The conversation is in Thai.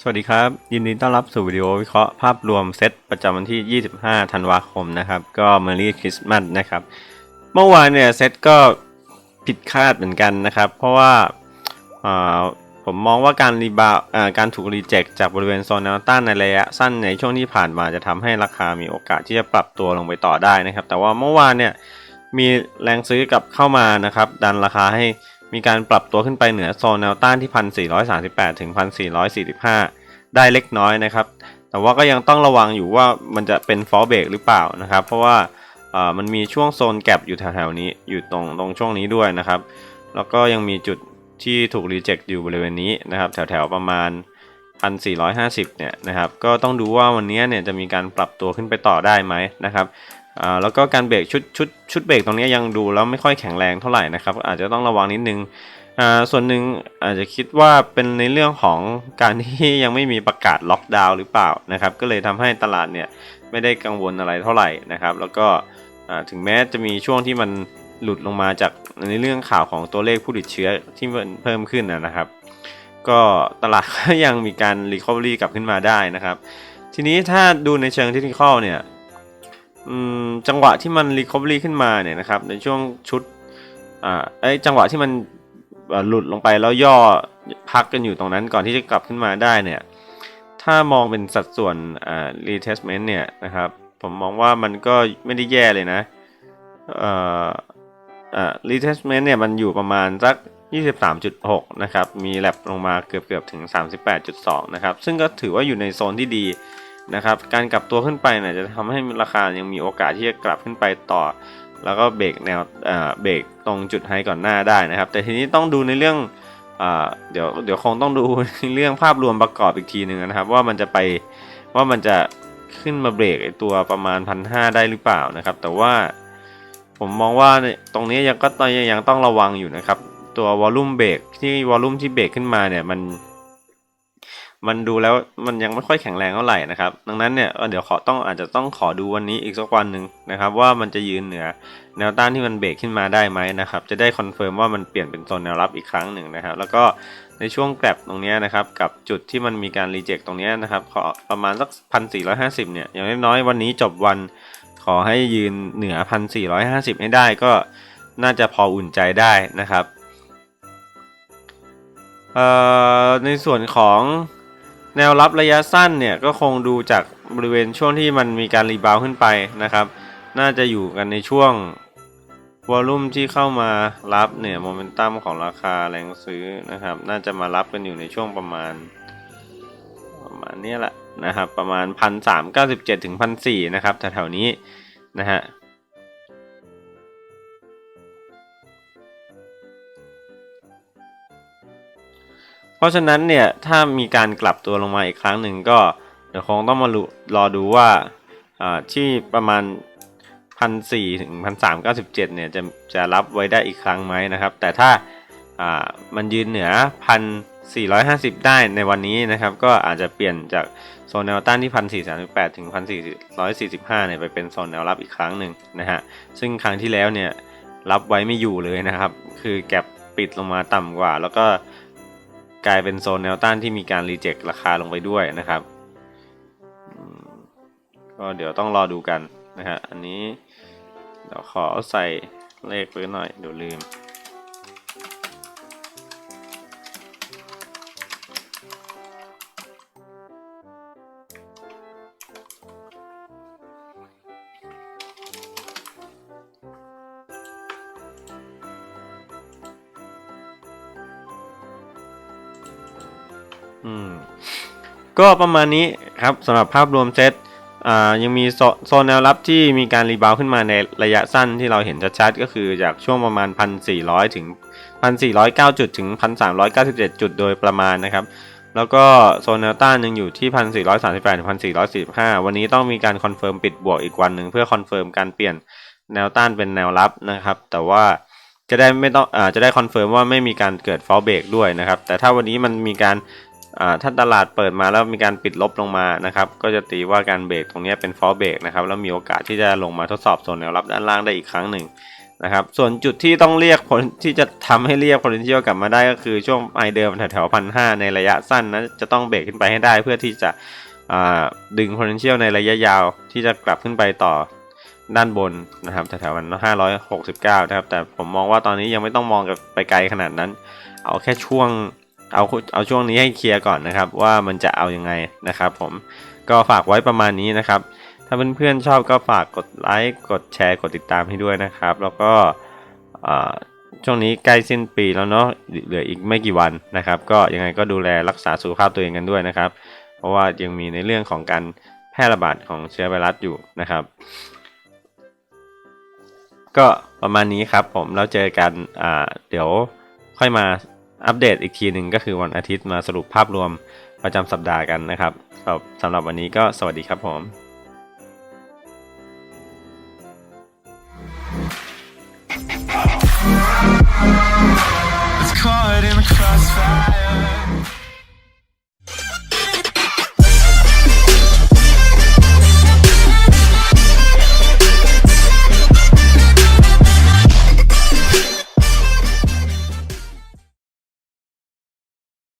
สวัสดีครับ ยินดีต้อนรับสู่วิดีโอวิเคราะห์ภาพรวมเซตประจำวันที่ 25 ธันวาคมนะครับ ก็ Merry Christmas นะครับ เมื่อวานเนี่ยเซตก็ผิดคาดเหมือนกันนะครับ เพราะว่าผมมองว่าการรีบาวอ่าการถูกรีเจ็คจากบริเวณโซนแนวต้านในระยะสั้นในช่วงที่ผ่านมาจะทำให้ราคามีโอกาสที่จะปรับตัวลงไปต่อได้นะครับ แต่ว่าเมื่อวานเนี่ยมีแรงซื้อกลับเข้ามานะครับ ดันราคาให้ มีการปรับตัวขึ้นไปเหนือโซนแนวต้านที่ 1,438 ถึง 1,445 ได้เล็กน้อยนะครับ แต่ว่าก็ยังต้องระวังอยู่ว่ามันจะเป็นฟอลเบรกหรือเปล่านะครับ เพราะว่ามันมีช่วงโซนแกลบอยู่แถวๆนี้ อยู่ตรงตรงช่วงนี้ด้วยนะครับ แล้วก็ยังมีจุดที่ถูกรีเจ็คอยู่บริเวณนี้นะครับ แถวๆประมาณ 1,450 เนี่ยนะครับ ก็ต้องดูว่าวันนี้เนี่ยจะมีการปรับตัวขึ้นไปต่อได้ไหมนะครับ อ่าแล้วก็การเบรกชุดชุดชุดเบรกตรงนี้ยังดูแล้วไม่ค่อยแข็งแรงเท่าไหร่นะครับ อาจจะต้องระวังนิดนึงอ่าส่วนหนึ่งอาจจะคิดว่าเป็นในเรื่องของการที่ยังไม่มีประกาศล็อกดาวน์หรือเปล่านะครับ ก็เลยทำให้ตลาดเนี่ยไม่ได้กังวลอะไรเท่าไหร่นะครับ แล้วก็ถึงแม้จะมีช่วงที่มันหลุดลงมาจากในเรื่องข่าวของตัวเลขผู้ติดเชื้อที่เพิ่มขึ้นนะครับ ก็ตลาดก็ยังมีการรีคอ v รีกลับขึ้นมาได้นะครับ ทีนี้ถ้าดูในเชิงเทคนิคเนี่ย จังหวะที่มันรีคอ v รีขึ้นมาเนี่ยนะครับในช่วงชุดอ่าไอจังหวะที่มันหลุดลงไปแล้วย่อพักกันอยู่ตรงนั้นก่อนที่จะกลับขึ้นมาได้เนี่ยถ้ามองเป็นสัดส่วนอ่า retestment เนี่ยนะครับผมมองว่ามันก็ไม่ได้แย่เลยนะเอ่ออ่า retestment เนี่ยมันอยู่ประมาณสัก 23.6 นะครับ มีแลบลงมาเกือบเกือบถึง 38.2 นะครับ ซึ่งก็ถือว่าอยู่ในโซนที่ดี นะครับ การกลับตัวขึ้นไปเนี่ยจะทำให้ราคายังมีโอกาสที่จะกลับขึ้นไปต่อ แล้วก็เบรกแนวอ่าเบรกตรงจุดไฮก่อนหน้าได้นะครับ แต่ทีนี้ต้องดูในเรื่องอ่าเดี๋ยวเดี๋ยวคงต้องดูในเรื่องภาพรวมประกอบอีกทีหนึ่งนะครับ ว่ามันจะไปว่ามันจะขึ้นมาเบรกไอตัวประมาณพันห้าได้หรือเปล่านะครับ แต่ว่าผมมองว่าเนี่ยตรงนี้ยังก็ต้องยังต้องระวังอยู่นะครับ ตัววอลลุ่มเบรกที่วอลลุ่มที่เบรกขึ้นมาเนี่ยมัน มันดูแล้วมันยังไม่ค่อยแข็งแรงเท่าไหร่นะครับ ดังนั้นเนี่ยเดี๋ยวขอต้องอาจจะต้องขอดูวันนี้อีกสักวันหนึ่งนะครับ ว่ามันจะยืนเหนือแนวต้านที่มันเบรกขึ้นมาได้ไหมนะครับ จะได้คอนเฟิร์มว่ามันเปลี่ยนเป็นโซนแนวรับอีกครั้งหนึ่งนะครับ แล้วก็ในช่วงแกลบตรงนี้นะครับ กับจุดที่มันมีการรีเจ็คตรงนี้นะครับ ขอประมาณสักพันสี่ร้อยห้าสิบเนี่ยอย่างน้อยๆวันนี้จบวันขอให้ยืนเหนือพันสี่ร้อยห้าสิบให้ได้ก็น่าจะพออุ่นใจได้นะครับเอ่อในส่วนของ แนวรับระยะสั้นเนี่ยก็คงดูจากบริเวณช่วงที่มันมีการรีบาวขึ้นไปนะครับ น่าจะอยู่กันในช่วงวอลลุ่มที่เข้ามารับเนี่ยโมเมนตัมของราคาแรงซื้อนะครับ น่าจะมารับกันอยู่ในช่วงประมาณ ประมาณนี้แหละนะครับ ประมาณพันสามเก้าสิบเจ็ดถึงพันสี่นะครับแถวๆนี้นะฮะ ราะฉะนั้นเนี่ยถ้ามีการกลับตัวลงมาอีกครั้งหนึ่งก็เดี๋ยวคงต้องมารู้รอดูว่าอ่าที่ประมาณพันสี่ถึงพันสามเก้าสิบเจ็ดเนี่ยจะจะรับไว้ได้อีกครั้งไหมนะครับ แต่ถ้าอ่ามันยืนเหนือพันสี่ร้อยห้าสิบได้ในวันนี้นะครับ ก็อาจจะเปลี่ยนจากโซนแนวต้านที่พันสี่สามสิบแปดถึงพันสี่ร้อยสี่สิบห้าเนี่ยไปเป็นโซนแนวรับอีกครั้งหนึ่งนะฮะซึ่งครั้งที่แล้วเนี่ยรับไว้ไม่อยู่เลยนะครับ คือแก็บปิดลงมาต่ำกว่า แล้วก็ กลายเป็นโซนแนวต้านที่มีการรีเจ็คราคาลงไปด้วยนะครับก็เดี๋ยวต้องรอดูกันนะฮะอันนี้เดี๋ยวขอใส่เลขไว้หน่อยเดี๋ยวลืม อืมก็ประมาณนี้ครับสำหรับภาพรวมเซตอ่ายังมีโซโซนแนวรับที่มีการรีบาวขึ้นมาในระยะสั้นที่เราเห็นชัดๆก็คือจากช่วงประมาณ 1,400 ถึง 1,409 จุดถึง 1,397 จุดโดยประมาณนะครับ แล้วก็โซนแนวต้านยังอยู่ที่ 1,438 ถึง 1,445 วันนี้ต้องมีการคอนเฟิร์มปิดบวกอีกวันหนึ่งเพื่อคอนเฟิร์มการเปลี่ยนแนวต้านเป็นแนวรับนะครับ แต่ว่าจะได้ไม่ต้องอ่าจะได้คอนเฟิร์มว่าไม่มีการเกิดฟอลเบรกด้วยนะครับ แต่ถ้าวันนี้มันมีการ ถ้าตลาดเปิดมาแล้วมีการปิดลบลงมานะครับก็จะตีว่าการเบรกตรงนี้เป็นฟอลเบรกนะครับแล้วมีโอกาสที่จะลงมาทดสอบโซนแนวรับด้านล่างได้อีกครั้งหนึ่งนะครับส่วนจุดที่ต้องเรียกผลที่จะทำให้เรียก potential กลับมาได้ก็คือช่วงไอเดิมแถวๆพันห้าในระยะสั้นนั้นจะต้องเบรกขึ้นไปให้ได้เพื่อที่จะดึง potential ในระยะยาวที่จะกลับขึ้นไปต่อด้านบนนะครับแถวๆวัน569 นะครับ แต่ผมมองว่าตอนนี้ยังไม่ต้องมองกับไปไกลขนาดนั้น เอาแค่ช่วง เอาเอาช่วงนี้ให้เคลียร์ก่อนนะครับว่ามันจะเอายังไงนะครับ ผมก็ฝากไว้ประมาณนี้นะครับ ถ้าเพื่อนๆชอบก็ฝากกดไลค์กดแชร์กดติดตามให้ด้วยนะครับ แล้วก็ช่วงนี้ใกล้สิ้นปีแล้วเนาะเหลืออีกไม่กี่วันนะครับ ก็ยังไงก็ดูแลรักษาสุขภาพตัวเองกันด้วยนะครับ เพราะว่ายังมีในเรื่องของการแพร่ระบาดของเชื้อไวรัสอยู่นะครับ ก็ประมาณนี้ครับผมแล้วเจอกันเดี๋ยวค่อยมา อัปเดตอีกทีหนึ่งก็คือวันอาทิตย์มาสรุปภาพรวมประจำสัปดาห์กันนะครับสำหรับวันนี้ก็สวัสดีครับผม caught in the crossfire